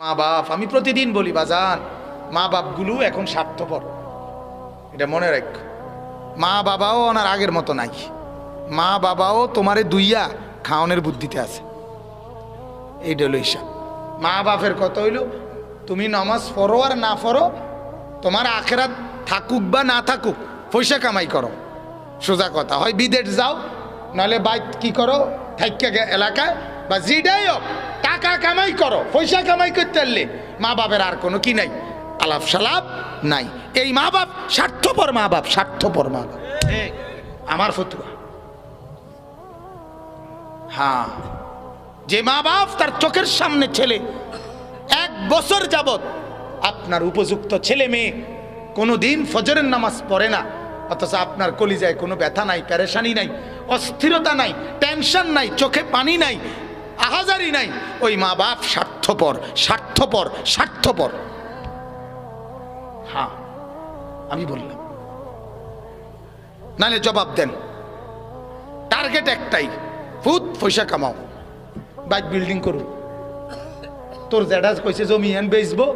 মা বাপ, আমি প্রতিদিন বলি, বাজান, মা বাপগুলো এখন স্বার্থপর। এটা মনে রাখ। মা বাবাও ওনার আগের মতো নাই। মা বাবাও তোমারে দুইয়া খাওয়ানোর বুদ্ধিতে আছে। এইটা হলো হিসাব। মা বাপের কত হইল, তুমি নামাজ পড়ো আর না পড়ো, তোমার আখেরাত থাকুক বা না থাকুক, পয়সা কামাই করো। সোজা কথা, হয় বিদেশ যাও, নাহলে বাইক কি করো থাইকা এলাকায় বা যেটাই হোক টাকা কামাই করো পয়সা কামাই করতে পারলে মা বাপের আর কোনো কি নাই আলাপ সালাপ নাই। এই মা বাপ স্বার্থপর মা বাপ স্বার্থপর মা বাপ। আমার ফতুয়া। হ্যাঁ যে মা বাপ তার চোখের সামনে ছেলে এক বছর যাবত আপনার উপযুক্ত ছেলে মেয়ে কোনো দিন ফজরের নামাজ পড়ে না অথচ আপনার কলিজায় কোনো ব্যথা নাই প্যারেশানি নাই অস্থিরতা নাই টেনশন নাই চোখে পানি নাই আহাজারি নাই। ওই মা বাপ স্বার্থপর স্বার্থপর স্বার্থপর। হ্যাঁ আমি বললাম। নালে জবাব দেন। টার্গেট একটাই ফুত পয়সা কামাও। বাইক বিল্ডিং করুন। তোর জ্যাডাজ কইছে জমি এন বেচবো,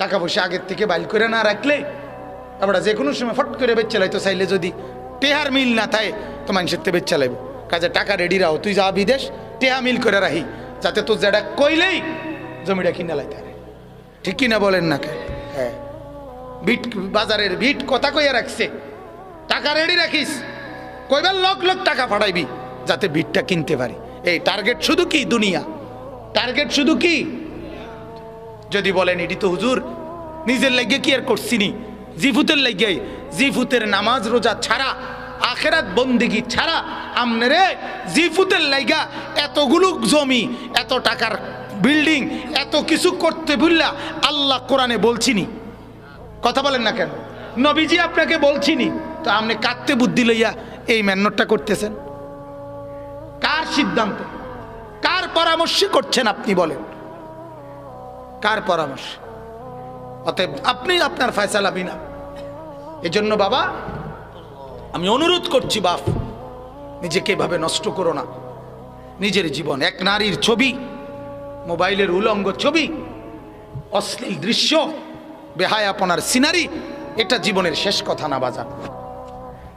টাকা পয়সা আগের থেকে বাইল করে না রাখলে তারপরে যে কোনো সময় ফট করে বেচ চালাইতো চাইলে যদি টেহার মিল না থাকে, তো মানুষের তে বেচ চালাইব কাজে টাকা রেডি রাও তুই যা বিদেশ, টেহা মিল করে রাহি। যাতে তোর জ্যাডা কইলেই জমিটা কিনে লাইতে ঠিক কিনা বলেন না কে হ্যাঁ। বিট বাজারের ভিট কথা কইয়া রাখছে। টাকা রেডি রাখিস। কইবার লক লক টাকা পাঠাইবি যাতে বিটটা কিনতে পারি। এই টার্গেট শুধু কি দুনিয়া? টার্গেট শুধু কি? যদি বলেন এটি তো হুজুর নিজের লাগিয়ে কি আর করছিনি জিফুতের লাগিয়ে জিফুতের নামাজ রোজা ছাড়া আখেরাত বন্দিগি ছাড়া আমনেরে জিফুতের লাইগা এতগুলো জমি, এত টাকার বিল্ডিং, এত কিছু করতে ভুললা আল্লাহ কোরআনে বলছিনি। কথা বলেন না কেন? নবীজি আপনাকে বলছিনি। তো আপনি কাঁদতে বুদ্ধি লইয়া এই মেহনতটা করতেছেন। কার সিদ্ধান্ত? কার পরামর্শে করছেন আপনি বলেন? কার পরামর্শ? অতএব আপনি আপনার ফয়সালা বিনা। এজন্য বাবা আমি অনুরোধ করছি, বাপ, নিজেকে এভাবে নষ্ট করো না। নিজের জীবন, এক নারীর ছবি, মোবাইলের উলঙ্গ ছবি, অশ্লীল দৃশ্য বেহায় আপনার সিনারি, এটা জীবনের শেষ কথা না বাজা।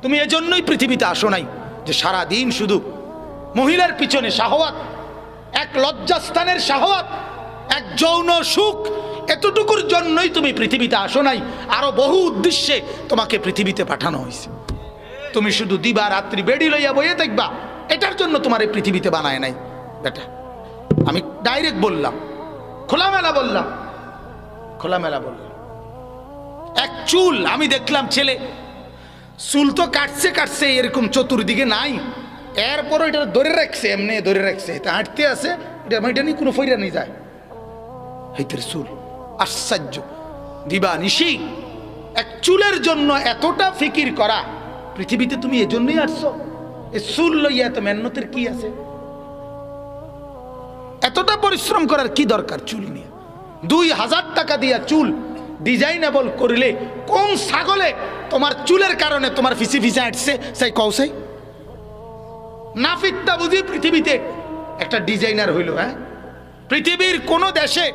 তুমি এজন্যই পৃথিবীতে আসো নাই যে সারা দিন শুধু মহিলার পিছনে শাহওয়াত, এক লজ্জাস্থানের শাহওয়াত, এক যৌন সুখ, এতটুকুর জন্যই তুমি পৃথিবীতে আসো নাই। আরও বহু উদ্দেশ্যে তোমাকে পৃথিবীতে পাঠানো হয়েছে। তুমি শুধু দিবা, রাত্রি বেড়ি লইয়া বইয়ে দেখবা এটার জন্য তোমার এই পৃথিবীতে বানায় নাই। বেটা, আমি ডাইরেক্ট বললাম, খোলামেলা বললাম খোলামেলা বললাম। এক চুল, আমি দেখলাম ছেলে, চুল তো কাটছে কাটছে এরকম চতুর্দিকে নাই। এরপরও এটা ধরে রাখছে, এমনি ধরে রাখছে। এটা হাঁটতে আছে, এটা এটা নিয়ে কোনো ফইরা নিয়ে যায়। হইতের চুল, আশ্চর্য। দিবা নিশি, এক চুলের জন্য এতটা ফিকির করা পৃথিবীতে তুমি এজন্যই আসছো? এ চুল লইয়া এত মেহনতের কি আছে? এতটা পরিশ্রম করার কি দরকার চুল নিয়ে? দুই হাজার টাকা দিয়া চুল ডিজাইনেবল করলে কোন ছাগলে তোমার চুলের কারণে তোমার ফিসি ফিসে আটছে সেই কৌসাই নাফিকটা বুঝি পৃথিবীতে একটা ডিজাইনার হইল হ্যাঁ? পৃথিবীর কোন দেশে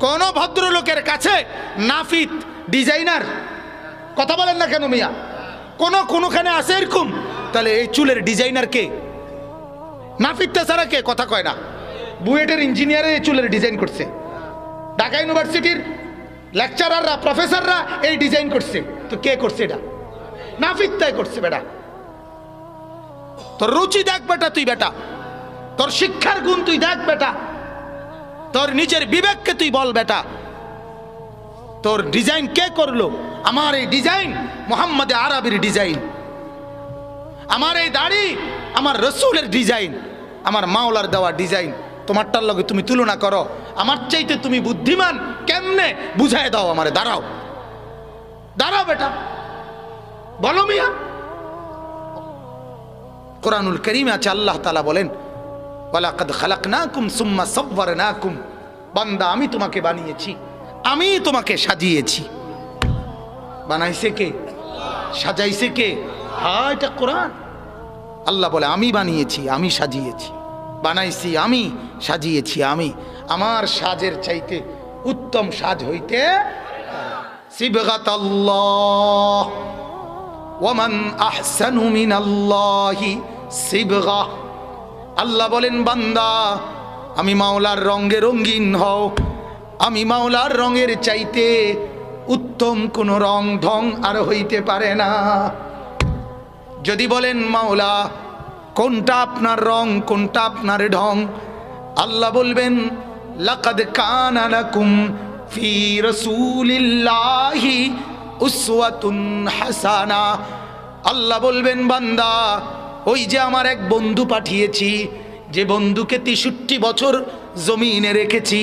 কোন ভদ্রলোকের কাছে নাফিত ডিজাইনার, কথা বলেন না কেন মিয়া? কোন কোনখানে আছে এরকম? তাহলে এই চুলের ডিজাইনার কে? নাফিকটা ছাড়া কে? কথা কয় না। বুয়েটের ইঞ্জিনিয়ারে এই চুলের ডিজাইন করছে। ঢাকা ইউনিভার্সিটির লেকচারাররা প্রফেসররা এই ডিজাইন করছে। তো কে করছে এটা? নাফিকটাই করছে বেটা। তোর রুচি দেখ বেটা তুই বেটা। তোর শিক্ষার গুণ তুই দেখ বেটা। তোর নিজের বিবেককে তুই বল বেটা। তোর ডিজাইন কে করল? আমার এই ডিজাইন মোহাম্মদ আরবির ডিজাইন। আমার এই দাড়ি, আমার রসুলের ডিজাইন, আমার মাওলার দেওয়া ডিজাইন, তোমারটার লগে তুমি তুলনা করো। আমার চাইতে তুমি বুদ্ধিমান, কেমনে বুঝায় দাও আমারে? দাঁড়াও। দাঁড়াও বেটা। বলো মিয়া। কোরআনুল করিমে আছে, আল্লাহ তালা বলেন, ওয়ালাকাদ খালাকনাকুম সুম্মা সাব্বারনাকুম বান্দা, আমি তোমাকে বানিয়েছি, আমি তোমাকে সাজিয়েছি। বানাইছে কে? সাজাইছে কে? হ্যাঁ এটা কোরআন। আল্লাহ বলে, আমি বানিয়েছি, আমি সাজিয়েছি। বানাইছি, আমি সাজিয়েছি, আমি। আমার সাজের চাইতে উত্তম সাজ হইতে আল্লাহ বলেন, বান্দা, আমি মাওলার রঙে রঙিন হও। আমি মাওলার রঙের চাইতে উত্তম কোন রং ঢং আর হইতে পারে না। যদি বলেন, মাওলা, কোনটা আপনার রং, কোনটা আপনার ঢং? আল্লাহ বলবেন, লাকাদ কানা লাকুম ফি রাসূলিল্লাহি উসওয়াতুন হাসানা। আল্লাহ বলবেন, বান্দা, ওই যে আমার এক বন্ধু পাঠিয়েছি, যে বন্ধুকে তেষট্টি বছর জমিনে রেখেছি,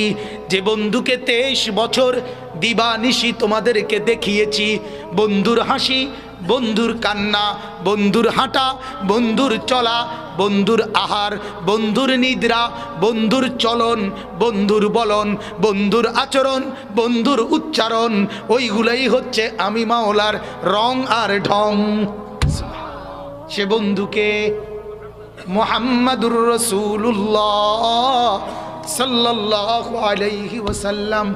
যে বন্ধুকে তেইশ বছর দিবানিশি তোমাদেরকে দেখিয়েছি। বন্ধুর হাসি, বন্ধুর কান্না, বন্ধুর হাঁটা, বন্ধুর চলা, বন্ধুর আহার, বন্ধুর নিদ্রা, বন্ধুর চলন, বন্ধুর বলন, বন্ধুর আচরণ, বন্ধুর উচ্চারণ, ওইগুলাই হচ্ছে আমি মাওলার রং আর ঢং। সে বন্ধুকে মোহাম্মদুর রসুল্লাহ সাল্লাহ আলাইহি ওসাল্লাম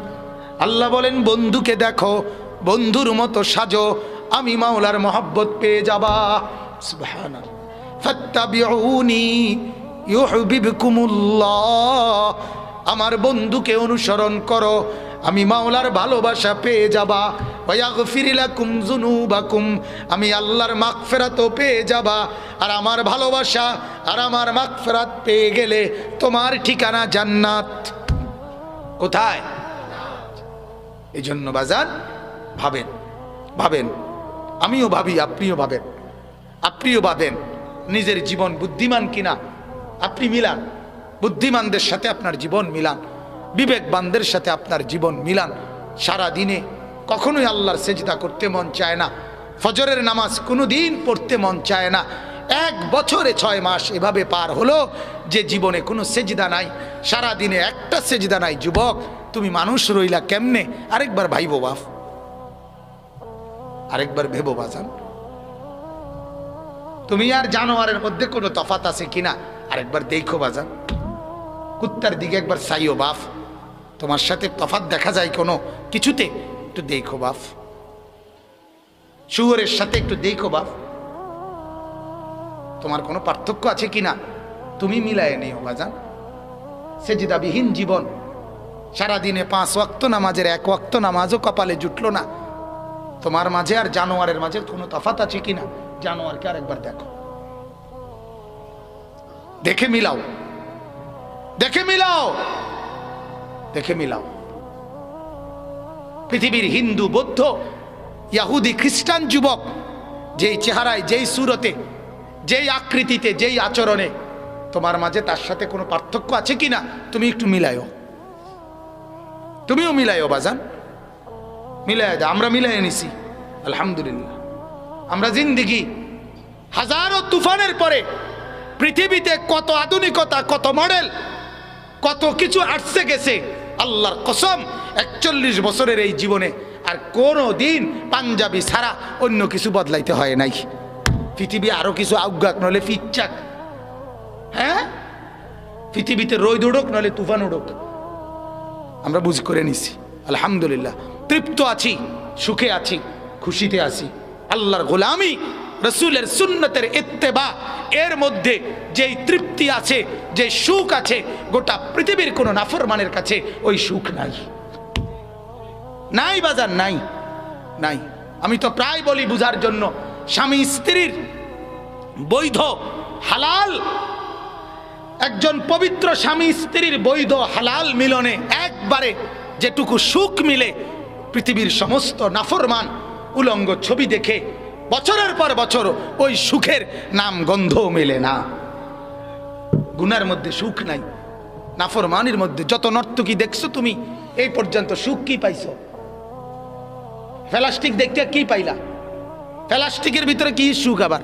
আল্লাহ বলেন, বন্ধুকে দেখো, বন্ধুর মতো সাজো, আমি মাওলার মহব্বত পেয়ে যাবা। সুবহানাল্লাহ। ফাত্তাবিউনি ইউহিবকুমুল্লাহ আমার বন্ধুকে অনুসরণ করো আমি মাওলার ভালোবাসা পেয়ে যাবা আমি আল্লাহর মাগফিরাতও পেয়ে যাবা, আর আমার ভালোবাসা আর আমার মাগফিরাত পেয়ে গেলে তোমার ঠিকানা জান্নাত। কোথায়? এই জন্য বাজান, ভাবেন ভাবেন। আমিও ভাবি, আপনিও ভাবেন। আপনিও ভাবেন, নিজের জীবন বুদ্ধিমান কিনা। আপনি মিলান, বুদ্ধিমানদের সাথে আপনার জীবন মিলান। বিবেকবানদের সাথে আপনার জীবন মিলান। সারা দিনে কখনোই আল্লাহর সেজদা করতে মন চায় না। ফজরের নামাজ কোনো দিন পড়তে মন চায় না। এক বছরে ছয় মাস এভাবে পার হলো যে জীবনে কোনো সেজদা নাই। সারা দিনে একটা সেজদা নাই, যুবক। তুমি মানুষ রইলা কেমনে? আরেকবার ভাইবো বাপ আরেকবার ভেবো বাজান। তুমি আর জানোয়ারের মধ্যে কোনো তফাত আছে কিনা? আরেকবার দেখো বাজান। কুত্তার দিকে একবার চাইও বাফ তোমার সাথে তফাত দেখা যায় কোনো কিছুতে, একটু দেখো বাফ শুয়োরের সাথে একটু দেখো বাফ তোমার কোনো পার্থক্য আছে কিনা? তুমি মিলায় নিও বাজান সেজিদাবিহীন জীবন। সারাদিনে পাঁচ ওয়াক্ত নামাজের এক ওয়াক্ত নামাজও কপালে জুটলো না। তোমার মাঝে আর জানোয়ারের মাঝে কোনো তফাত আছে কিনা? জানোয়ারকে আরেকবার দেখো। দেখে মিলাও। দেখে মিলাও! দেখে মিলাও। পৃথিবীর হিন্দু, বৌদ্ধ, ইয়াহুদি, খ্রিস্টান যুবক যেই চেহারায়, যেই সুরতে, যেই আকৃতিতে, যেই আচরণে, তোমার মাঝে তার সাথে কোনো পার্থক্য আছে কিনা, তুমি একটু মিলাইও তুমিও মিলাইও বাজান। মিলাই দাও, আমরা মিলাই নিছি। আলহামদুলিল্লাহ। আমরা জিন্দিগি হাজারো তুফানের পরে পৃথিবীতে কত আধুনিকতা, কত মডেল, কত কিছু আসছে গেছে আল্লাহর কসম, একচল্লিশ বছরের এই জীবনে আর কোনো দিন পাঞ্জাবি ছাড়া অন্য কিছু বদলাইতে হয় নাই। পৃথিবী আরও কিছু আজ্ঞাক নলে ফিচ্চাক। হ্যাঁ? পৃথিবীতে রোদ উড়ুক নলে তুফান উড়ুক। আমরা বুঝ করে নিছি, আলহামদুলিল্লাহ। তৃপ্ত আছি, সুখে আছি, খুশিতে আছি। আল্লাহর গোলামি রসুলের সুন্নতের ইত্তেবা। এর মধ্যে যেই তৃপ্তি আছে যে সুখ আছে, গোটা পৃথিবীর কোনো নাফরমানের কাছে ওই সুখ নাই। নাই বাজার, নাই। নাই। আমি তো প্রায় বলি বুঝার জন্য, স্বামী স্ত্রীর বৈধ হালাল, একজন পবিত্র স্বামী স্ত্রীর বৈধ হালাল মিলনে একবারে যেটুকু সুখ মিলে পৃথিবীর সমস্ত নাফরমান উলঙ্গ ছবি দেখে বছরের পর বছর ওই সুখের নাম গন্ধ মেলে না। গুনার মধ্যে সুখ নাই, নাফরমানির মধ্যে যত নর্তকী দেখছ তুমি, এই পর্যন্ত সুখ কি পাইছো? প্লাস্টিক দেখতে কি পাইলা? প্লাস্টিকের ভিতরে কি সুখ আবার?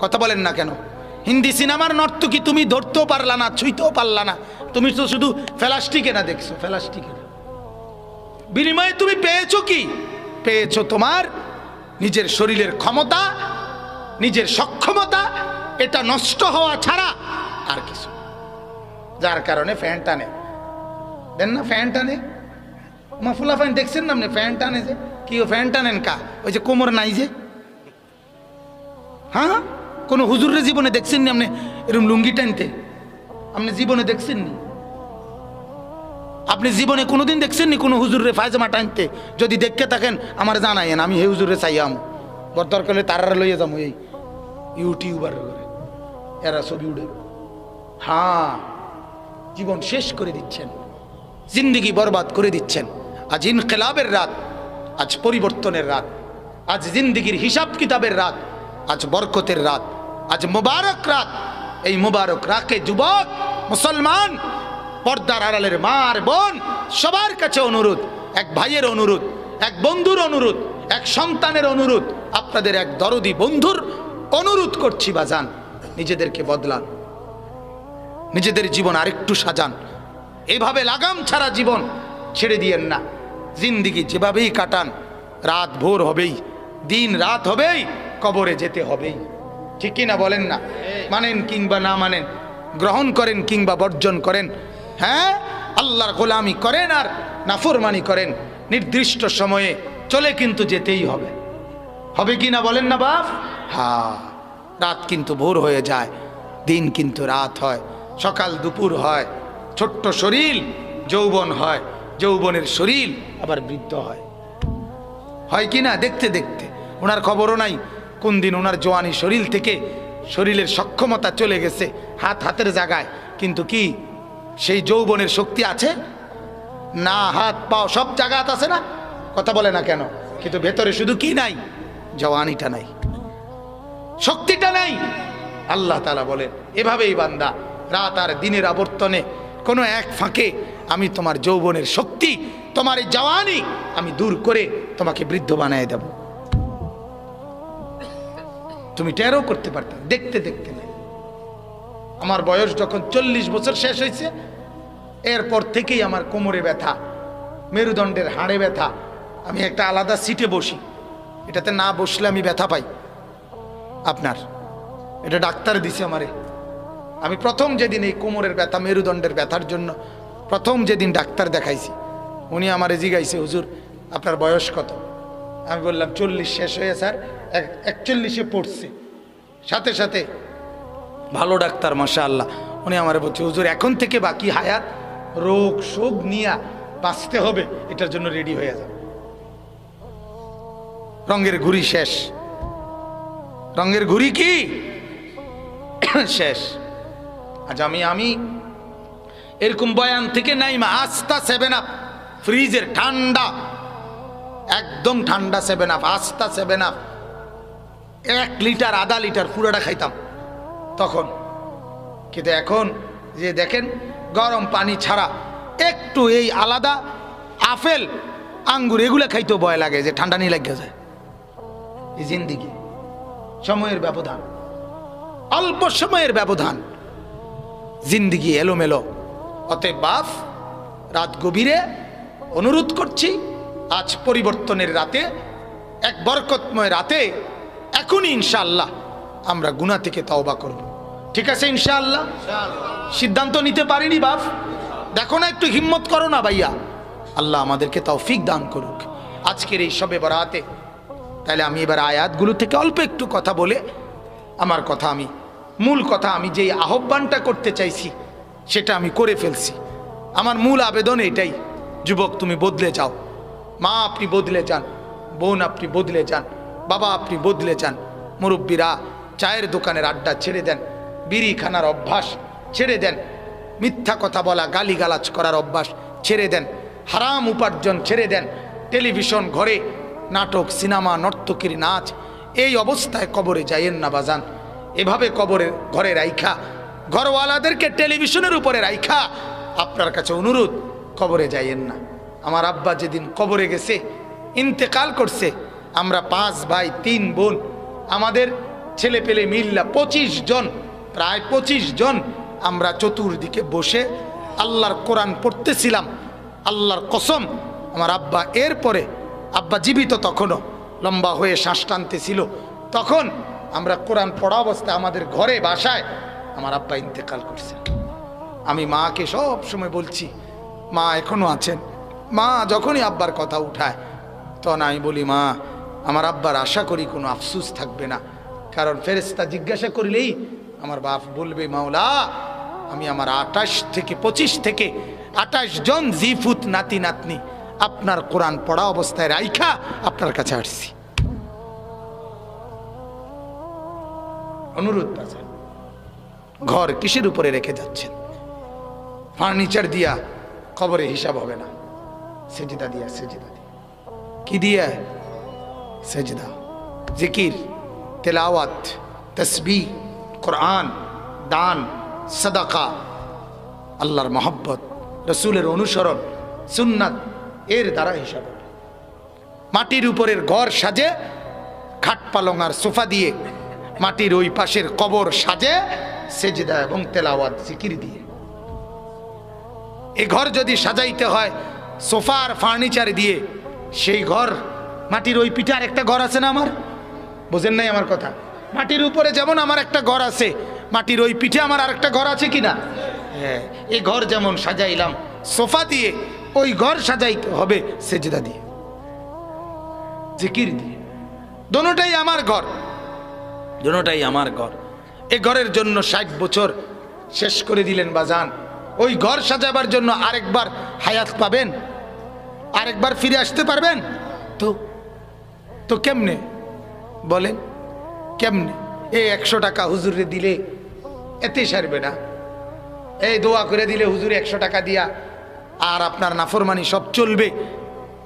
কথা বলেন না কেন? হিন্দি সিনেমার নর্তকী তুমি ধরতেও পারলা না, ছুঁইতেও পারলা না। তুমি তো শুধু প্লাস্টিকে না দেখছ, প্লাস্টিকে বিনিময়ে তুমি পেয়েছ কি? পেয়েছ তোমার নিজের শরীরের ক্ষমতা, নিজের সক্ষমতা, এটা নষ্ট হওয়া ছাড়া আর কিছু যার কারণে ফ্যান টানে। দেন না ফ্যান টানে? মা ফুলা ফ্যান দেখছেন না আপনি? ফ্যান টানে যে। কি ও ফ্যান টানেন কা? ওই যে কোমর নাই যে। হ্যাঁ? কোনো হুজুরের জীবনে দেখছেন নি আপনি? এরকম লুঙ্গি টানতে। আপনি জীবনে দেখছেন নি? আপনি জীবনে কোনোদিন দেখছেন নি কোনো হুজুরে ফায়জামা টানতে? যদি দেখতে থাকেন, আমার জানাইন আমি হে হুজুরে চাইয়াম। বর দরকার হলে তারা লইয়া যাব এই ইউটিউবার করে এরা ছবি উঠে হ্যাঁ জীবন শেষ করে দিচ্ছেন। জিন্দিগি বরবাদ করে দিচ্ছেন। আজ ইনকেলাবের রাত, আজ পরিবর্তনের রাত। আজ জিন্দিগির হিসাব কিতাবের রাত, আজ বরকতের রাত, আজ মুবারক রাত। এই মুবারক রাকে যুবক, মুসলমান পর্দার আড়ালের মার বোন সবার কাছে অনুরোধ এক ভাইয়ের অনুরোধ এক বন্ধুর অনুরোধ এক সন্তানের অনুরোধ আপনাদের এক দরদি বন্ধুর অনুরোধ করছি বাজান নিজেদেরকে বদলান নিজেদের জীবন আরেকটু সাজান। এভাবে লাগাম ছাড়া জীবন ছেড়ে দিয়েন না। জিন্দিগি যেভাবেই কাটান রাত ভোর হবেই দিন রাত হবেই কবরে যেতে হবেই। ঠিক কি না বলেন না? মানেন কিংবা না মানেন গ্রহণ করেন কিংবা বর্জন করেন হ্যাঁ আল্লাহর গোলামি করেন আর নাফরমানি করেন। নির্দিষ্ট সময়ে চলে কিন্তু যেতেই হবে। হবে কি না বলেন না বাপ? হ্যাঁ রাত কিন্তু ভোর হয়ে যায়, দিন কিন্তু রাত হয়, সকাল দুপুর হয়, ছোট্ট শরীর, যৌবন হয়, যৌবনের শরীর আবার বৃদ্ধ হয়। হয় কি না? দেখতে দেখতে। ওনার খবরও নাই, কোন দিন ওনার জোয়ানি শরীর থেকে শরীরের সক্ষমতা চলে গেছে, হাত হাতের জায়গায়। কিন্তু কি? সেই যৌবনের শক্তি আছে? না, হাত, পাও, সব জায়গাত আছে না? কথা বলে না কেন? কিন্তু ভেতরে শুধু কি নাই? জওয়ানিটা নাই। শক্তিটা নাই। আল্লাহ তালা বলেন, এভাবেই বান্দা, রাত আর দিনের আবর্তনে কোনো এক ফাঁকে আমি তোমার যৌবনের শক্তি, তোমার এই জওয়ানি, আমি দূর করে তোমাকে বৃদ্ধ বানিয়ে দেব। তুমি টেরও করতে পারতাম দেখতে দেখতে না। আমার বয়স যখন চল্লিশ বছর শেষ হয়েছে, এরপর থেকেই আমার কোমরে ব্যথা, মেরুদণ্ডের হাড়ে ব্যথা। আমি একটা আলাদা সিটে বসি। এটাতে না বসলে আমি ব্যথা পাই। আপনার, এটা ডাক্তার দিছে আমারে। আমি প্রথম যেদিন এই কোমরের ব্যথা, মেরুদণ্ডের ব্যথার জন্য প্রথম যেদিন ডাক্তার দেখাইছি, উনি আমারে জিগাইছে, হুজুর, আপনার বয়স কত? আমি বললাম, চল্লিশ শেষ হয়ে, স্যার এক- একচল্লিশে পড়ছে। সাথে সাথে ভালো ডাক্তার মাসা আল্লাহ উনি আমার বলছে, হুজুর, এখন থেকে বাকি হায়াত, রোগ শোক নিয়ে বাঁচতে হবে, এটার জন্য রেডি হয়ে যাবে রঙের ঘুড়ি শেষ। রঙের ঘুড়ি কি? শেষ। আজ আমি আমি এরকম বয়ান থেকে নাই মা আস্তা সেভেন আপ ফ্রিজের ঠান্ডা, একদম ঠান্ডা সেভেন আপ আস্তা সেভেন আপ এক লিটার, আধা লিটার পুরোটা খাইতাম। তখন। কিন্তু এখন যে দেখেন, গরম পানি ছাড়া একটু এই আলাদা আপেল, আঙ্গুর, এগুলো খাইতেও ভয় লাগে যে ঠান্ডা নিয়ে লাগে যায়। এই জিন্দিগি, সময়ের ব্যবধান, অল্প সময়ের ব্যবধান, জিন্দিগি এলোমেলো। অতএব বাফ রাত গভীরে অনুরোধ করছি, আজ পরিবর্তনের রাতে, এক বরকতময় রাতে, এখনই ইনশাআল্লাহ আমরা গুণা থেকে তওবা করব। ঠিক আছে, ইনশাআল্লাহ। সিদ্ধান্ত নিতে পারিনি, বাপ। দেখো না, একটু হিম্মত করো না, ভাইয়া। আল্লাহ আমাদেরকে তৌফিক দান করুক। আজকের এই সবে বরাতে তাহলে আমি এবার আয়াতগুলো থেকে অল্প একটু কথা বলে, আমার কথা আমি, মূল কথা আমি যেই আহ্বানটা করতে চাইছি, সেটা আমি করে ফেলছি। আমার মূল আবেদন এটাই, যুবক, তুমি বদলে যাও। মা আপনি বদলে যান, বোন আপনি বদলে যান, বাবা আপনি বদলে যান, মুরব্বীরা চায়ের দোকানের আড্ডা ছেড়ে দেন বিড়ি খানার অভ্যাস। ছেড়ে দেন। মিথ্যা কথা বলা, গালিগালাজ করার অভ্যাস ছেড়ে দেন। হারাম উপার্জন ছেড়ে দেন। টেলিভিশন, ঘরে নাটক, সিনেমা, নর্তকীর নাচ, এই অবস্থায় কবরে যাইয়েন না বাজান। এভাবে কবরে ঘরে রাইখা, ঘরওয়ালাদেরকে টেলিভিশনের উপরে রাইখা, আপনার কাছে অনুরোধ, কবরে যাইয়েন না। আমার আব্বা যেদিন কবরে গেছে, ইন্তেকাল করছে, আমরা পাঁচ ভাই, তিন বোন, আমাদের ছেলে পেলে মিল্লা পঁচিশ জন প্রায় পঁচিশ জন আমরা চতুর্দিকে বসে আল্লাহর কোরআন পড়তেছিলাম, আল্লাহর কসম। আমার আব্বা এরপরে, আব্বা জীবিত তখনও, লম্বা হয়ে শ্বাস টানতেছিল। তখন আমরা কোরআন পড়া অবস্থায় আমাদের ঘরে, বাসায় আমার আব্বা ইন্তেকাল করছে। আমি মাকে সব সময় বলছি, মা এখনও আছেন? মা যখনই আব্বার কথা উঠায়, তখন আমি বলি, মা, আমার আব্বার আশা করি কোনো আফসুস থাকবে না। কারণ ফেরেস্তা জিজ্ঞাসা করলেই আমার বাপ বলবে, মাওলা, আমি আমার আটাশ থেকে পঁচিশ থেকে আটাশ জন জিফুত নাতি নাতনি আপনার কোরআন পড়া অবস্থায় রাইখা আপনার কাছে আসছি। অনুরোধ ঘর কিসের উপরে রেখে যাচ্ছেন? ফার্নিচার দিয়া খবরে হিসাব হবে না। সেজিদা দিয়া সেজিদা দিয়া। কি দিয়া? সেজদা, জিকির, তেলাওয়াত তসবি কোরআন, দান, সদাকা, আল্লাহর মহব্বত, রসুলের অনুসরণ, সুন্নাত, এর দ্বারা হিসাব মাটির উপরের ঘর সাজে, খাট পালং আর সোফা দিয়ে, মাটির ওই পাশের কবর সাজে, সেজদা এবং তেলাওয়াত, জিকির দিয়ে। এ ঘর যদি সাজাইতে হয়, সোফা আর ফার্নিচার দিয়ে, সেই ঘর, মাটির ওই পিঠে আর একটা ঘর আছে না আমার? বোঝেন নাই আমার কথা? মাটির উপরে যেমন আমার একটা ঘর আছে মাটির ওই পিঠে আমার আরেকটা ঘর আছে কি না হ্যাঁ এই ঘর যেমন সাজাইলাম সোফা দিয়ে ওই ঘর সাজাইতে হবে সেজদা দিয়ে। জিকির দিয়ে। দোনোটাই আমার ঘর। দোনোটাই আমার ঘর। এ ঘরের জন্য ষাট বছর শেষ করে দিলেন বাজান। ওই ঘর সাজাবার জন্য আরেকবার হায়াত পাবেন আরেকবার ফিরে আসতে পারবেন? তো তো কেমনে? বলেন। কেমনে? এই একশো টাকা হুজুরে দিলে এতে সারবে না। এই দোয়া করে দিলে হুজুরে একশো টাকা দিয়া, আর আপনার নাফরমানি সব চলবে।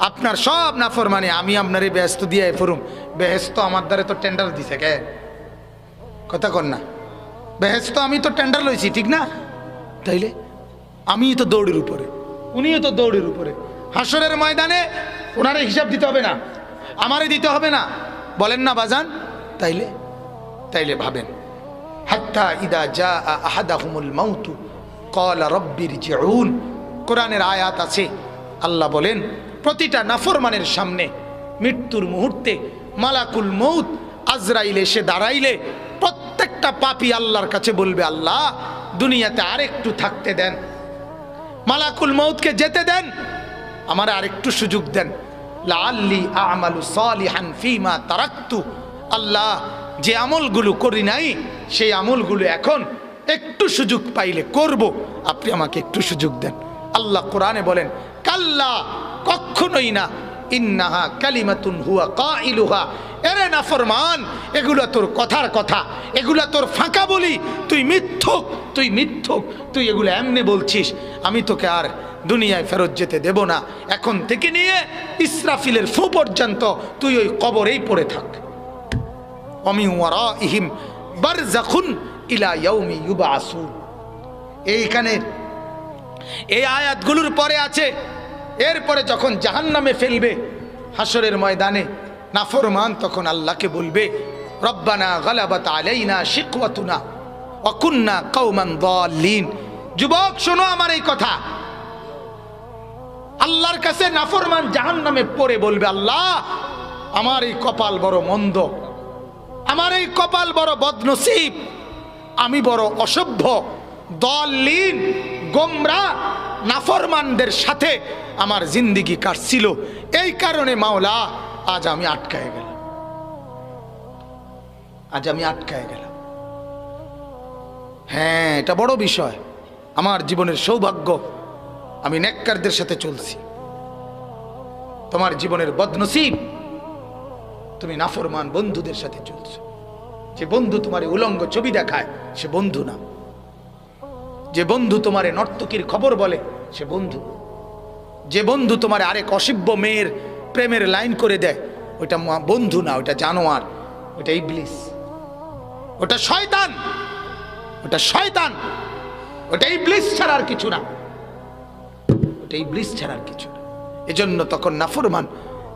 আপনার সব নাফরমানি আমি আপনার এই ব্যস্ত দিয়ে ফরুম। বেহেস্ত আমার দ্বারা তো টেন্ডার দিছে কে? কথা কর না। বেহেস্ত আমি তো টেন্ডার লইছি, ঠিক না? তাইলে আমি তো দৌড়ের উপরে। উনিও তো দৌড়ের উপরে। হাসরের ময়দানে ওনারে হিসাব দিতে হবে না। আমারে দিতে হবে না। বলেন না বাজান, তাইলে তাইলে ভাবেন। হাত্তা ইদা যা আহাদাহুমুল মাউতু কল রব্বির জিউন কোরআনের আয়াত আছে, আল্লাহ বলেন, প্রতিটা নাফরমানের সামনে মৃত্যুর মুহূর্তে মালাকুল মৌত আজরাইল এসে দাঁড়াইলে প্রত্যেকটা পাপি আল্লাহর কাছে বলবে, আল্লাহ, দুনিয়াতে আরেকটু থাকতে দেন। মালাকুল মৌতকে যেতে দেন, আমার আরেকটু সুযোগ দেন। লা লাল্লি আমালু সালিহান ফিমা তারাক্তু। আল্লাহ যে আমলগুলো করি নাই, সেই আমলগুলো এখন একটু সুযোগ পাইলে করব। আপনি আমাকে একটু সুযোগ দেন। আল্লাহ কোরআনে বলেন, কাল্লা, কখনোই না। ইন্নাহা কালিমাতুন হুয়া কা কাইলুহা। এরে নাফরমান, এগুলো তোর কথার কথা, এগুলো তোর ফাঁকা বলি। তুই মিথ্যুক তুই মিথ্যুক, তুই এগুলো এমনি বলছিস। আমি তোকে আর দুনিয়ায় ফেরত যেতে দেব না। এখন থেকে নিয়ে ইসরাফিলের ফু পর্যন্ত তুই ওই কবরেই পড়ে থাক। অমি ওয়ারা ইহিম বারজাখুন ইলা ইয়াউমি ইউবাসুন। এইখানে এই আয়াতগুলোর পরে আছে, এরপরে যখন জাহান্নামে ফেলবে হাসরের ময়দানে নাফরমান, তখন আল্লাহকে বলবে, রব্বানা গালাবাত আলাইনা শিকওয়াতুনা অকুন্না কৌমান দলিন যুবক, শোনো আমার এই কথা। আল্লাহর কাছে নাফরমান জাহান্নামে পড়ে বলবে, আল্লাহ, আমার এই কপাল বড় মন্দ। আমার এই কপাল বড় বদনসিব। আমি বড় অসভ্য দলিন গোমরা, নাফরমানদের সাথে আমার জিন্দিগি কাটছিল। এই কারণে মাওলা, আজ আমি আটকায় গেলাম। আজ আমি আটকায় গেলাম। হ্যাঁ এটা বড় বিষয়। আমার জীবনের সৌভাগ্য, আমি নেককারদের সাথে চলছি। তোমার জীবনের বদনসিব তুমি নাফরমান বন্ধুদের সাথে চলছো। যে বন্ধু তোমার উলঙ্গ ছবি দেখায়, সে বন্ধু না। যে বন্ধু তোমার নর্তকীর খবর বলে, সে বন্ধু। যে বন্ধু তোমার আরেক অসিব্য মেয়ের প্রেমের লাইন করে দেয়, ওইটা বন্ধু না ওটা জানোয়ার ওটা ইবলিস। ওটা শয়তান ওটা শয়তান ওটা ইবলিস ছাড়া আর কিছু না। ওটা ইবলিস ছাড়া আর কিছু না। এজন্য তখন নাফরমান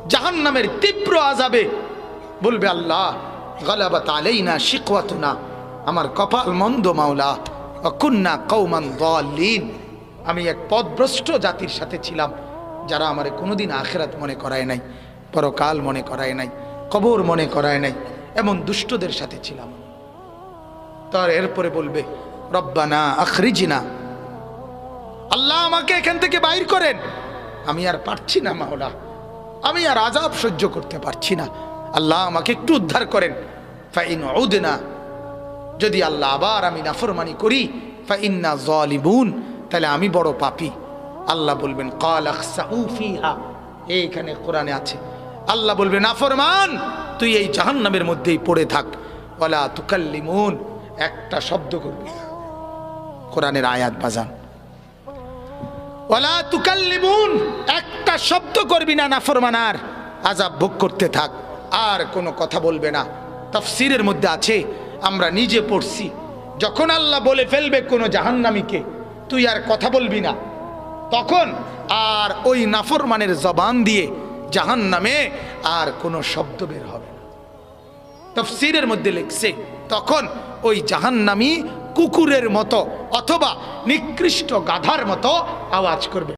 জাহান নামের তীব্র আজাবে বলবে আল্লাহ, গালাবাত আলাইনা শিকওয়াতুনা। আমার কপাল মন্দ মাওলা অকুন্না কৌমান দলিন আমি এক পদভ্রষ্ট জাতির সাথে ছিলাম, যারা আমারে কোনোদিন আখেরাত মনে করায় নাই, পরকাল মনে করায় নাই, কবর মনে করায় নাই, এমন দুষ্টদের সাথে ছিলাম। তার এরপরে বলবে, রব্বানা আখরিজিনা। আল্লাহ আমাকে এখান থেকে বাইর করেন। আমি আর পারছি না মাওলা, আমি আর আজাব সহ্য করতে পারছি না। আল্লাহ আমাকে একটু উদ্ধার করেন। ফাইন না যদি আল্লাহ আবার আমি নাফরমানি করি, ফাইন্না জলিবুন তাহলে আমি বড় পাপী। আল্লাহ বলবেন, কাল ফিহা এইখানে কোরআনে আছে। আল্লাহ বলবেন নাফরমান, তুই এই জাহান্নামের মধ্যেই পড়ে থাক। ওলা তুকাল্লিমুন একটা শব্দ করবি। কোরআনের আয়াত বাজান। ওলা তুকাল্লিমুন, একটা শব্দ করবি না নাফরমানার আজাব ভোগ করতে থাক। আর কোনো কথা বলবে না। তাফসিরের মধ্যে আছে, আমরা নিজে পড়ছি। যখন আল্লাহ বলে ফেলবে কোনো জাহান্নামীকে, তুই আর কথা বলবি না। তখন আর ওই নাফরমানের জবান দিয়ে জাহান্নামে আর কোনো শব্দ বের হবে না। তফসিরের মধ্যে লিখছে, তখন ওই জাহান্নামী কুকুরের মতো অথবা নিকৃষ্ট গাধার মতো আওয়াজ করবে।